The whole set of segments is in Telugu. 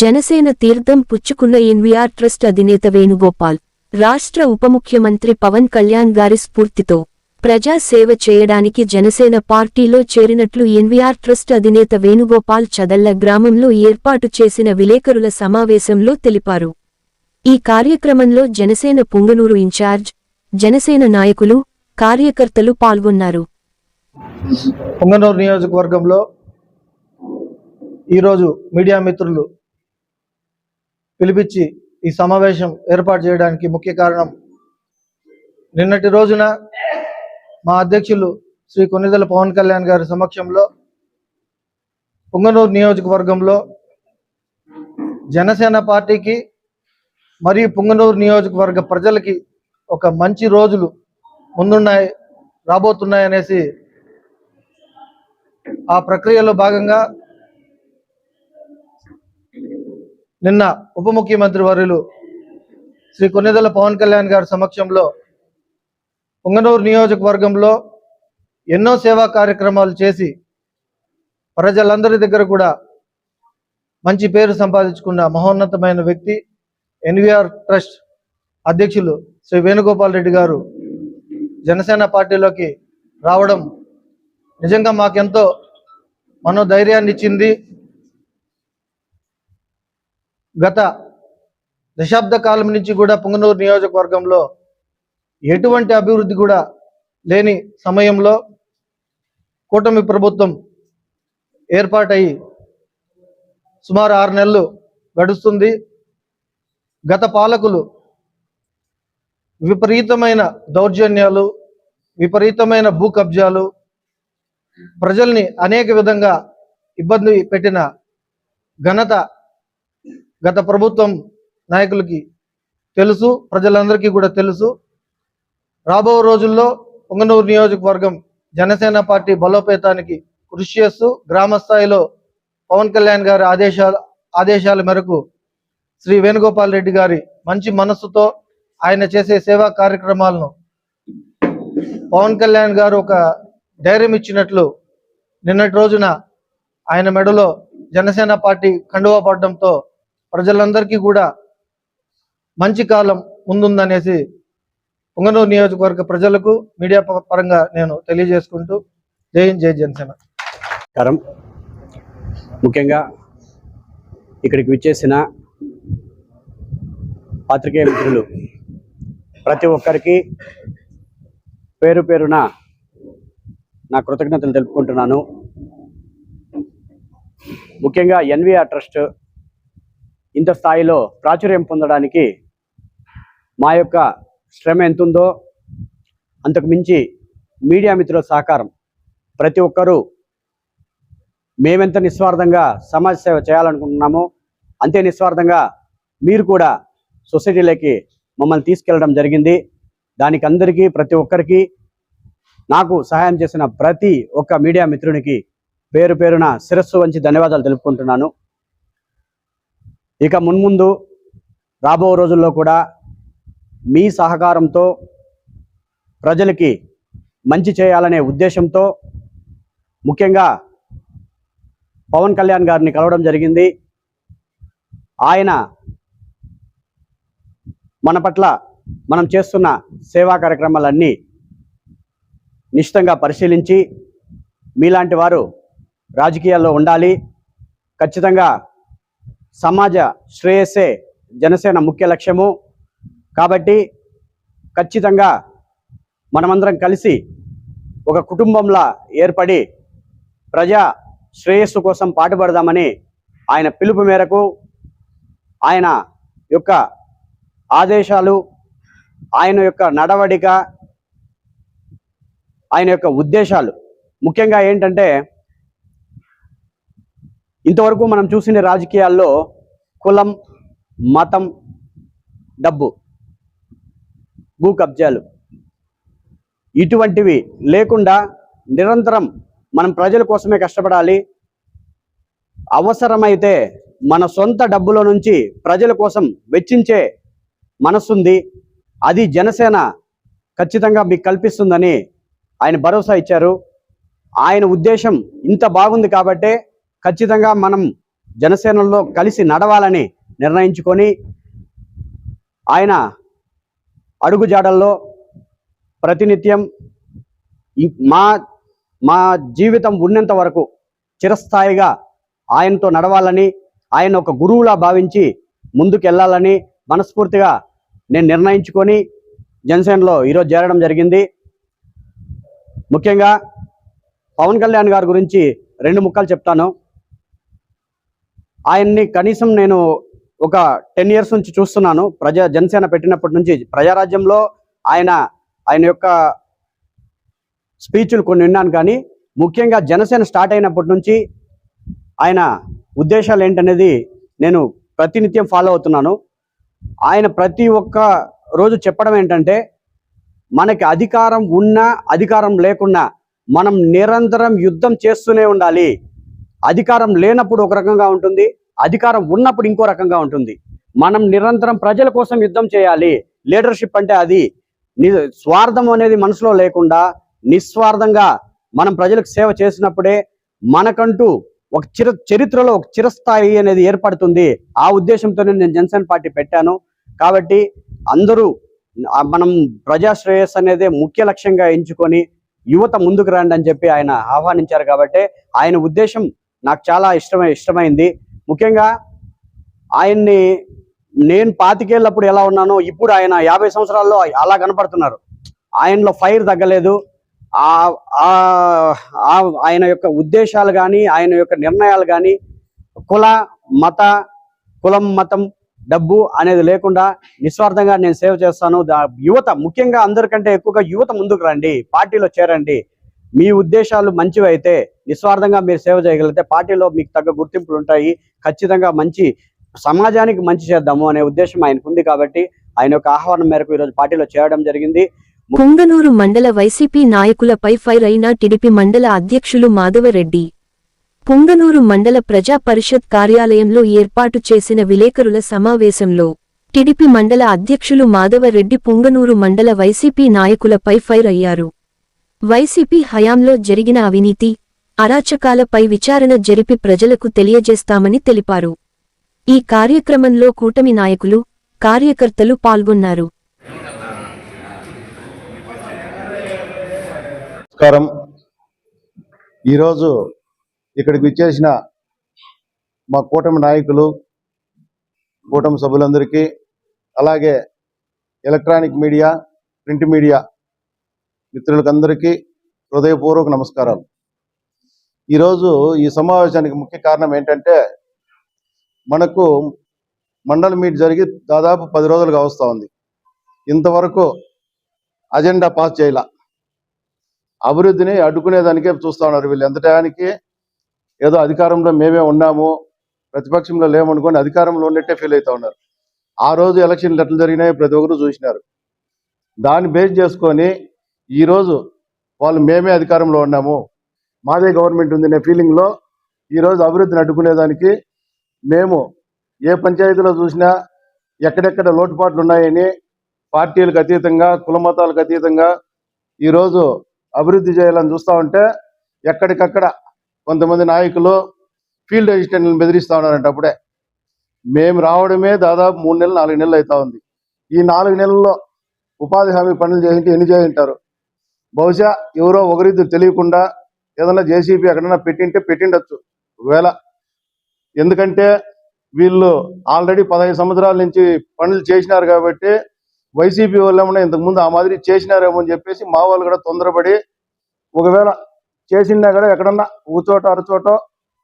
జనసేన తీర్థం పుచ్చుకున్న ఎన్వీఆర్ ట్రస్ట్ అధినేత వేణుగోపాల్ రాష్ట్ర ఉప ముఖ్యమంత్రి పవన్ కళ్యాణ్ గారి స్ఫూర్తితో ప్రజా సేవ చేయడానికి జనసేన పార్టీలో చేరినట్లు ఎన్వీఆర్ ట్రస్ట్ అధినేత వేణుగోపాల్ చదల్ల గ్రామంలో ఏర్పాటు చేసిన విలేకరుల సమావేశంలో తెలిపారు. ఈ కార్యక్రమంలో జనసేన పుంగనూరు ఇన్ఛార్జ్ జనసేన నాయకులు కార్యకర్తలు పాల్గొన్నారు. పుంగనూరు నియోజకవర్గంలో ఈరోజు మీడియా మిత్రులు పిలిపించి ఈ సమావేశం ఏర్పాటు చేయడానికి ముఖ్య కారణం. నిన్నటి రోజున మా అధ్యక్షులు శ్రీ కొన్నిదల పవన్ కళ్యాణ్ గారి సమక్షంలో పొంగనూరు నియోజకవర్గంలో జనసేన పార్టీకి మరియు పొంగనూరు నియోజకవర్గ ప్రజలకి ఒక మంచి రోజులు ముందున్నాయి రాబోతున్నాయనేసి ఆ ప్రక్రియలో భాగంగా నిన్న ఉప ముఖ్యమంత్రి వర్యులు శ్రీ కొన్నిదల పవన్ కళ్యాణ్ గారి సమక్షంలో పొంగనూరు నియోజకవర్గంలో ఎన్నో సేవా కార్యక్రమాలు చేసి ప్రజలందరి దగ్గర కూడా మంచి పేరు సంపాదించుకున్న మహోన్నతమైన వ్యక్తి ఎన్విఆర్ ట్రస్ట్ అధ్యక్షులు శ్రీ వేణుగోపాల్ రెడ్డి గారు జనసేన పార్టీలోకి రావడం నిజంగా మాకెంతో మనోధైర్యాన్ని ఇచ్చింది గత దశాబ్ద కాలం నుంచి కూడా పుంగనూరు నియోజకవర్గంలో ఎటువంటి అభివృద్ధి కూడా లేని సమయంలో కూటమి ప్రభుత్వం ఏర్పాటయి సుమారు ఆరు నెలలు గడుస్తుంది. గత పాలకులు విపరీతమైన దౌర్జన్యాలు విపరీతమైన భూ కబ్జాలు ప్రజల్ని అనేక విధంగా ఇబ్బంది పెట్టిన ఘనత గత ప్రభుత్వం నాయకులకి తెలుసు ప్రజలందరికీ కూడా తెలుసు. రాబో రోజుల్లో పొంగనూరు నియోజకవర్గం జనసేన పార్టీ బలోపేతానికి కృషి చేస్తూ గ్రామ స్థాయిలో పవన్ కళ్యాణ్ గారి ఆదేశాల ఆదేశాల మేరకు శ్రీ వేణుగోపాల్ రెడ్డి గారి మంచి మనస్సుతో ఆయన చేసే సేవా కార్యక్రమాలను పవన్ కళ్యాణ్ గారు ఒక ధైర్యం ఇచ్చినట్లు నిన్నటి రోజున ఆయన మెడలో జనసేన పార్టీ కండువా పడడంతో ప్రజలందరికీ కూడా మంచి కాలం ముందుందనేసి పొంగనూరు నియోజకవర్గ ప్రజలకు మీడియా పరంగా నేను తెలియజేసుకుంటూ జై జై జనసేన. కరం ముఖ్యంగా ఇక్కడికి విచ్చేసిన పాత్రికేయ మిత్రులు ప్రతి ఒక్కరికి పేరు పేరున నా కృతజ్ఞతలు తెలుపుకుంటున్నాను. ముఖ్యంగా ఎన్విఆర్ ట్రస్ట్ ఇంత స్థాయిలో ప్రాచుర్యం పొందడానికి మా యొక్క శ్రమ ఎంతుందో అంతకు మించి మీడియా మిత్రుల సహకారం ప్రతి ఒక్కరూ మేమెంత నిస్వార్థంగా సమాజ సేవ చేయాలనుకుంటున్నామో అంతే నిస్వార్థంగా మీరు కూడా సొసైటీలోకి మమ్మల్ని తీసుకెళ్ళడం జరిగింది. దానికి అందరికీ ప్రతి ఒక్కరికి నాకు సహాయం చేసిన ప్రతి ఒక్క మీడియా మిత్రునికి పేరు పేరున శిరస్సు వంచి ధన్యవాదాలు తెలుపుకుంటున్నాను. ఇక మున్ముందు రాబో రోజుల్లో కూడా మీ సహకారంతో ప్రజలకి మంచి చేయాలనే ఉద్దేశంతో ముఖ్యంగా పవన్ కళ్యాణ్ గారిని కలవడం జరిగింది. ఆయన మన పట్ల మనం చేస్తున్న సేవా కార్యక్రమాలన్నీ నిశ్చితంగా పరిశీలించి మీలాంటి వారు రాజకీయాల్లో ఉండాలి. ఖచ్చితంగా సమాజ శ్రేయస్సే జనసేన ముఖ్య లక్ష్యము. కాబట్టి ఖచ్చితంగా మనమందరం కలిసి ఒక కుటుంబంలా ఏర్పడి ప్రజా శ్రేయస్సు కోసం పాటుపడదామని ఆయన పిలుపు మేరకు ఆయన యొక్క ఆదేశాలు ఆయన యొక్క నడవడిక ఆయన యొక్క ఉద్దేశాలు. ముఖ్యంగా ఏంటంటే ఇంతవరకు మనం చూసిన రాజకీయాల్లో కులం మతం డబ్బు భూ కబ్జాలు ఇటువంటివి లేకుండా నిరంతరం మనం ప్రజల కోసమే కష్టపడాలి. అవసరమైతే మన సొంత డబ్బుల నుంచి ప్రజల కోసం వెచ్చించే మనస్సుంది అది జనసేన ఖచ్చితంగా మీకు కల్పిస్తుందని ఆయన భరోసా ఇచ్చారు. ఆయన ఉద్దేశం ఇంత బాగుంది కాబట్టే ఖచ్చితంగా మనం జనసేనలో కలిసి నడవాలని నిర్ణయించుకొని ఆయన అడుగుజాడల్లో ప్రతినిత్యం మా మా జీవితం ఉన్నంత వరకు చిరస్థాయిగా ఆయనతో నడవాలని ఆయన ఒక గురువులా భావించి ముందుకు వెళ్ళాలని మనస్ఫూర్తిగా నేను నిర్ణయించుకొని జనసేనలో ఈరోజు చేరడం జరిగింది. ముఖ్యంగా పవన్ కళ్యాణ్ గారి గురించి రెండు ముక్కలు చెప్తాను. ఆయన్ని కనీసం నేను ఒక టెన్ ఇయర్స్ నుంచి చూస్తున్నాను. ప్రజా జనసేన పెట్టినప్పటి నుంచి ప్రజారాజ్యంలో ఆయన ఆయన యొక్క స్పీచ్లు కొన్ని విన్నాను కానీ ముఖ్యంగా జనసేన స్టార్ట్ అయినప్పటి నుంచి ఆయన ఉద్దేశాలు ఏంటనేది నేను ప్రతినిత్యం ఫాలో అవుతున్నాను. ఆయన ప్రతి ఒక్క రోజు చెప్పడం ఏంటంటే మనకి అధికారం ఉన్నా అధికారం లేకున్నా మనం నిరంతరం యుద్ధం చేస్తూనే ఉండాలి. అధికారం లేనప్పుడు ఒక రకంగా ఉంటుంది అధికారం ఉన్నప్పుడు ఇంకో రకంగా ఉంటుంది. మనం నిరంతరం ప్రజల కోసం యుద్ధం చేయాలి. లీడర్షిప్ అంటే అది. ని- స్వార్థం అనేది మనసులో లేకుండా నిస్వార్థంగా మనం ప్రజలకు సేవ చేసినప్పుడే మనకంటూ ఒక చిర చరిత్రలో ఒక చిరస్థాయి అనేది ఏర్పడుతుంది. ఆ ఉద్దేశంతోనే నేను జనసేన పార్టీ పెట్టాను. కాబట్టి అందరూ మనం ప్రజాశ్రేయస్ అనేది ముఖ్య లక్ష్యంగా ఎంచుకొని యువత ముందుకు రండి అని చెప్పి ఆయన ఆహ్వానించారు. కాబట్టి ఆయన ఉద్దేశం నాకు చాలా ఇష్టమై ఇష్టమైంది. ముఖ్యంగా ఆయన్ని నేను పాతికేళ్ళప్పుడు ఎలా ఉన్నానో ఇప్పుడు ఆయన యాభై సంవత్సరాల్లో అలా కనపడుతున్నారు. ఆయనలో ఫైర్ తగ్గలేదు. ఆ- ఆయన యొక్క ఉద్దేశాలు కానీ ఆయన యొక్క నిర్ణయాలు కానీ కుల మత కులం మతం డబ్బు అనేది లేకుండా నిస్వార్థంగా నేను సేవ చేస్తాను. దా- యువత ముఖ్యంగా అందరికంటే ఎక్కువగా యువత ముందుకు రండి. పార్టీలో చేరండి. మీ ఉద్దేశాలు మంచివి అయితే నిస్వార్థంగా మీరు సేవ చేయగలిగితే పార్టీలో మీకు తగ్గ గుర్తింపులు ఉంటాయి. ఖచ్చితంగా మంచి సమాజానికి మంచి చేద్దాము అనే ఉద్దేశం ఆయనకు ఉంది కాబట్టి ఆయన యొక్క ఆహ్వానం మేరకు ఈరోజు పార్టీలో చేరడం జరిగింది. పుంగనూరు మండల వైసీపీ నాయకులపై ఫైర్ అయిన టిడిపి మండల అధ్యక్షులు మాధవరెడ్డి. పుంగనూరు మండల ప్రజా పరిషత్ కార్యాలయంలో ఏర్పాటు చేసిన విలేకరుల సమావేశంలో టిడిపి మండల అధ్యక్షులు మాధవరెడ్డి పుంగనూరు మండల వైసీపీ నాయకులపై ఫైర్ అయ్యారు. వైసీపీ హయాంలో జరిగిన అవినీతి అరాచకాలపై విచారణ జరిపి ప్రజలకు తెలియజేస్తామని తెలిపారు. ఈ కార్యక్రమంలో కూటమి నాయకులు కార్యకర్తలు పాల్గొన్నారు. నమస్కారం. ఈరోజు ఇక్కడికి విచ్చేసిన మా కూటమి నాయకులు కూటమి సభ్యులందరికీ అలాగే ఎలక్ట్రానిక్ మీడియా ప్రింట్ మీడియా మిత్రులకందరికీ హృదయపూర్వక నమస్కారాలు. ఈరోజు ఈ సమావేశానికి ముఖ్య కారణం ఏంటంటే మనకు మండల మీట్ జరిగి దాదాపు పది రోజులుగా వస్తూ ఉంది. ఇంతవరకు అజెండా పాస్ చేయాల. అభివృద్ధిని అడ్డుకునేదానికే చూస్తా ఉన్నారు వీళ్ళు. ఎంత టయానికి ఏదో అధికారంలో మేమే ఉన్నాము ప్రతిపక్షంలో లేమనుకొని అధికారంలో ఉన్నట్టే ఫీల్ అవుతా ఉన్నారు. ఆ రోజు ఎలక్షన్లు ఎట్లా జరిగినాయి ప్రతి ఒక్కరు చూసినారు. దాన్ని బేస్ చేసుకొని ఈరోజు వాళ్ళు మేమే అధికారంలో ఉన్నాము. మాదే గవర్నమెంట్ ఉంది అనే ఫీలింగ్లో ఈరోజు అభివృద్ధిని అడ్డుకునేదానికి మేము ఏ పంచాయతీలో చూసినా ఎక్కడెక్కడ లోటుపాట్లు ఉన్నాయని పార్టీలకు అతీతంగా కుల మతాలకు అతీతంగా ఈరోజు అభివృద్ధి చేయాలని చూస్తా ఉంటే ఎక్కడికక్కడ కొంతమంది నాయకులు ఫీల్డ్ అసిస్టెంట్లను బెదిరిస్తూ ఉన్నారంట అప్పుడే. మేము రావడమే దాదాపు మూడు నెలలు నాలుగు నెలలు అవుతా ఉంది. ఈ నాలుగు నెలల్లో ఉపాధి హామీ పనులు చేసింటే ఎన్ని చేయింటారు? బహుశా ఎవరో ఒకరిద్దరు తెలియకుండా ఏదైనా జేసీబీ ఎక్కడైనా పెట్టింటే పెట్టిండొచ్చు ఒకవేళ. ఎందుకంటే వీళ్ళు ఆల్రెడీ పదహైదు సంవత్సరాల నుంచి పనులు చేసినారు కాబట్టి వైసీపీ వాళ్ళు ఏమన్నా ఇంతకుముందు ఆ మాదిరి చేసినారేమో అని చెప్పేసి మా వాళ్ళు కూడా తొందరపడి ఒకవేళ చేసినా కూడా ఎక్కడన్నా ఊచోట అరచోట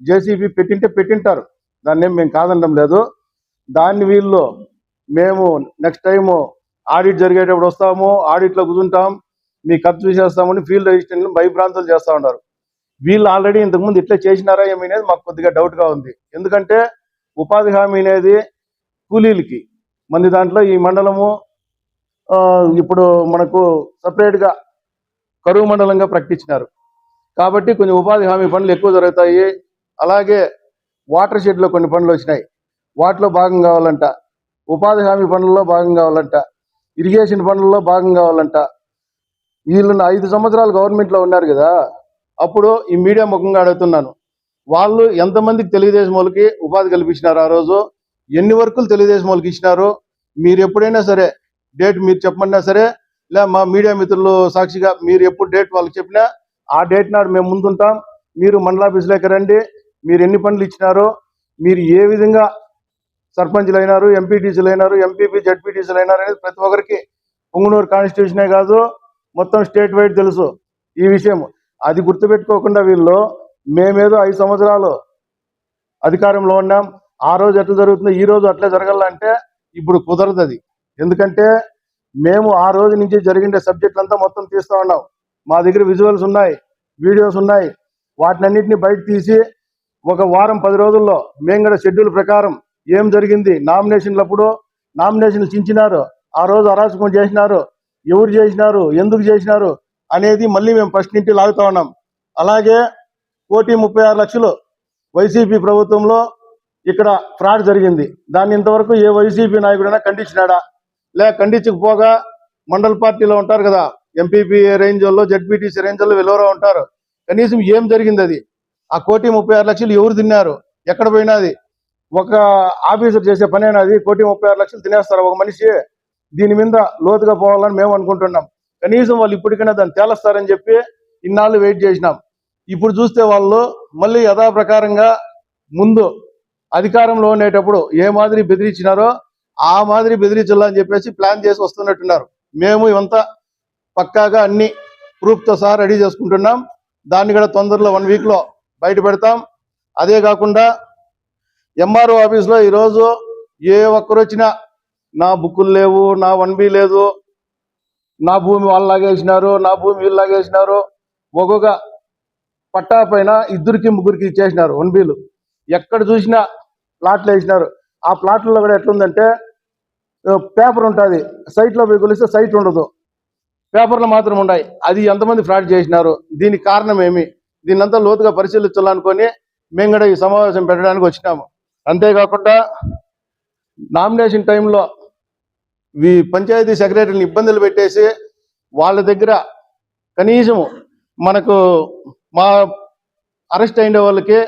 జేసీబీ పెట్టింటే పెట్టింటారు. దాన్ని ఏం మేము కాదనడం లేదు. దాన్ని వీళ్ళు మేము నెక్స్ట్ టైం ఆడిట్ జరిగేటప్పుడు వస్తాము ఆడిట్లో కూర్చుంటాం మీ ఖర్చు చూసేస్తామని ఫీల్డ్ రిజిస్ట్రేషన్ భయభ్రాంతులు చేస్తూ ఉన్నారు. వీళ్ళు ఆల్రెడీ ఇంతకుముందు ఇట్లా చేసినారా ఏమనేది మాకు కొద్దిగా డౌట్గా ఉంది. ఎందుకంటే ఉపాధి హామీ అనేది కూలీలకి. మంది దాంట్లో ఈ మండలము ఆ, ఇప్పుడు మనకు సపరేట్గా కరువు మండలంగా ప్రకటించినారు. కాబట్టి కొంచెం ఉపాధి హామీ పనులు ఎక్కువ జరుగుతాయి. అలాగే వాటర్ షెడ్లో కొన్ని పనులు వచ్చినాయి. వాటిలో భాగం కావాలంట. ఉపాధి హామీ పనుల్లో భాగం కావాలంట. ఇరిగేషన్ పనుల్లో భాగం కావాలంట. వీళ్ళు ఐదు సంవత్సరాలు గవర్నమెంట్లో ఉన్నారు కదా అప్పుడు ఈ మీడియా ముఖంగా అడుగుతున్నాను. వాళ్ళు ఎంతమందికి తెలుగుదేశం వాళ్ళకి ఉపాధి కల్పించినారు ఆ రోజు? ఎన్ని వర్కులు తెలుగుదేశం వాళ్ళకి ఇచ్చినారు? మీరు ఎప్పుడైనా సరే డేట్ మీరు చెప్పమన్నా సరే లే మా మీడియా మిత్రులు సాక్షిగా మీరు ఎప్పుడు డేట్ వాళ్ళకి చెప్పినా ఆ డేట్ నాడు మేము ముందుంటాం. మీరు మండలాఫీసులోకి రండి. మీరు ఎన్ని పనులు ఇచ్చినారో మీరు ఏ విధంగా సర్పంచ్లు అయినారు ఎంపీటీసీలు అయినారు ఎంపీపీ జడ్పీటీసీలు అయినారు అనేది ప్రతి ఒక్కరికి పుంగనూరు కాన్స్టిట్యూషనే కాదు. మొత్తం స్టేట్ వైడ్ తెలుసు ఈ విషయం. అది గుర్తుపెట్టుకోకుండా వీళ్ళు మేమేదో ఐదు సంవత్సరాలు అధికారంలో ఉన్నాం. ఆ రోజు ఎట్లా జరుగుతుందో ఈ రోజు అట్లా జరగాలంటే ఇప్పుడు కుదరదు అది ఎందుకంటే మేము ఆ రోజు నుంచి జరిగిన సబ్జెక్టులు అంతా మొత్తం తీస్తూ ఉన్నాం. మా దగ్గర విజువల్స్ ఉన్నాయి వీడియోస్ ఉన్నాయి. వాటినన్నింటినీ బయట తీసి ఒక వారం పది రోజుల్లో మేము కూడా షెడ్యూల్ ప్రకారం ఏం జరిగింది నామినేషన్లప్పుడు నామినేషన్లు చించినారు ఆ రోజు అరాచకం చేసినారు ఎవరు చేసినారు? ఎందుకు చేసినారు? అనేది మళ్ళీ మేము ఫస్ట్ నుంచి లాగుతా ఉన్నాం. అలాగే కోటి ముప్పై ఆరు లక్షలు వైసీపీ ప్రభుత్వంలో ఇక్కడ ఫ్రాడ్ జరిగింది. దాన్ని ఇంతవరకు ఏ వైసీపీ నాయకుడైనా ఖండించినాడా? లే ఖండించకపోగా మండల పార్టీలో ఉంటారు కదా. ఎంపీపీ రేంజ్ వాళ్ళు జడ్పీటీసీ రేంజ్ వాళ్ళు వెలువరో ఉంటారు. కనీసం ఏం జరిగింది అది? ఆ కోటి ముప్పై ఆరు లక్షలు ఎవరు తిన్నారు? ఎక్కడ పోయినది? ఒక ఆఫీసర్ చేసే పనేనా అది? కోటి ముప్పై ఆరు లక్షలు తినేస్తారు ఒక మనిషి? దీని మీద లోతుగా పోవాలని మేము అనుకుంటున్నాం. కనీసం వాళ్ళు ఇప్పటికైనా దాన్ని తేలస్తారని చెప్పి ఇన్నాళ్ళు వెయిట్ చేసినాం. ఇప్పుడు చూస్తే వాళ్ళు మళ్ళీ యథాప్రకారంగా ముందు అధికారంలో ఉండేటప్పుడు ఏ మాదిరి బెదిరించినారో ఆ మాదిరి బెదిరించాలని చెప్పేసి ప్లాన్ చేసి వస్తున్నట్టున్నారు. మేము ఇవంతా పక్కాగా అన్ని ప్రూఫ్తో సహా రెడీ చేసుకుంటున్నాం. దాన్ని కూడా తొందరలో వన్ వీక్లో బయట పెడతాం. అదే కాకుండా ఎంఆర్ఓ ఆఫీస్లో ఈరోజు ఏ ఒక్కరు వచ్చినా నా బుక్కులు లేవు నా వన్ బి లేదు. నా భూమి వాళ్ళు లాగేసినారు నా భూమి వీళ్ళు లాగేసినారు ఒక్కొక్క పట్టా పైన ఇద్దరికి ముగ్గురికి ఇచ్చేసినారు వన్ బీలు. ఎక్కడ చూసినా ప్లాట్లు వేసినారు. ఆ ప్లాట్లలో కూడా ఎట్లుందంటే పేపర్ ఉంటుంది. సైట్లో పోయి కొలిస్తే సైట్ ఉండదు. పేపర్లు మాత్రం ఉన్నాయి. అది ఎంతమంది ఫ్రాడ్ చేసినారు? దీనికి కారణం ఏమి? దీన్నంతా లోతుగా పరిశీలించాలనుకొని మేము కూడా ఈ సమావేశం పెట్టడానికి వచ్చినాము. అంతేకాకుండా నామినేషన్ టైంలో పంచాయతీ సెక్రటరీని ఇబ్బందులు పెట్టేసి వాళ్ళ దగ్గర కనీసం మనకు మా అరెస్ట్ అయిన వాళ్ళకి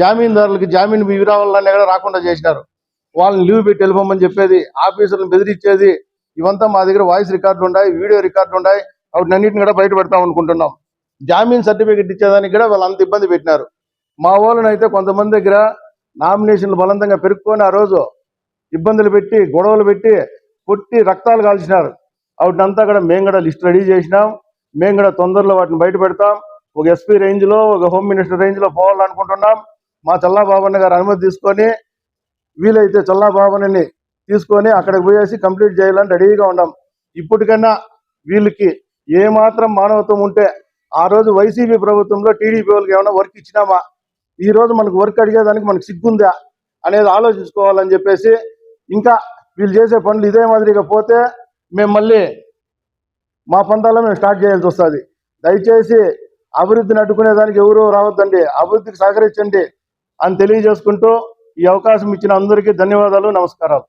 జామీందారులకి జామీన్ వివరాలన్నీ కూడా రాకుండా చేసినారు. వాళ్ళని లీవ్ పెట్టి వెళ్ళిపోమని చెప్పేది ఆఫీసర్లను బెదిరించేది ఇవంతా మా దగ్గర వాయిస్ రికార్డులు ఉన్నాయి వీడియో రికార్డులు ఉన్నాయి వాటినన్నింటిని కూడా బయట పెడతాం అనుకుంటున్నాం. జామీన్ సర్టిఫికెట్ ఇచ్చేదానికి కూడా వాళ్ళు అంత ఇబ్బంది పెట్టినారు. మా వాళ్ళని అయితే కొంతమంది దగ్గర నామినేషన్లు బలవంతంగా పెరుక్కొని ఆ రోజు ఇబ్బందులు పెట్టి గొడవలు పెట్టి కొట్టి రక్తాలు కాల్చినారు. వాటినంతా కూడా మేము కూడా లిస్ట్ రెడీ చేసినాం. మేము కూడా తొందరలో వాటిని బయట పెడతాం. ఒక ఎస్పీ రేంజ్లో ఒక హోమ్ మినిస్టర్ రేంజ్లో పోవాలనుకుంటున్నాం. మా చల్లాబాబన్న గారు అనుమతి తీసుకొని వీలైతే చల్లాబాబన్నని తీసుకొని అక్కడికి పోయేసి కంప్లీట్ చేయాలని రెడీగా ఉన్నాం. ఇప్పటికైనా వీళ్ళకి ఏమాత్రం మానవత్వం ఉంటే ఆ రోజు వైసీపీ ప్రభుత్వంలో టీడీపీ వాళ్ళకి ఏమైనా వర్క్ ఇచ్చినామా? ఈ రోజు మనకు వర్క్ అడిగేదానికి మనకు సిగ్గుందా? అనేది ఆలోచించుకోవాలని చెప్పేసి ఇంకా వీళ్ళు చేసే పనులు ఇదే మాదిరిగా పోతే మేము మళ్ళీ మా పంతాల్లో మేము స్టార్ట్ చేయాల్సి వస్తుంది. దయచేసి అభివృద్ధిని అడ్డుకునేదానికి ఎవరు రావద్దండి. అభివృద్ధికి సహకరించండి అని తెలియజేసుకుంటూ ఈ అవకాశం ఇచ్చిన అందరికీ ధన్యవాదాలు నమస్కారాలు.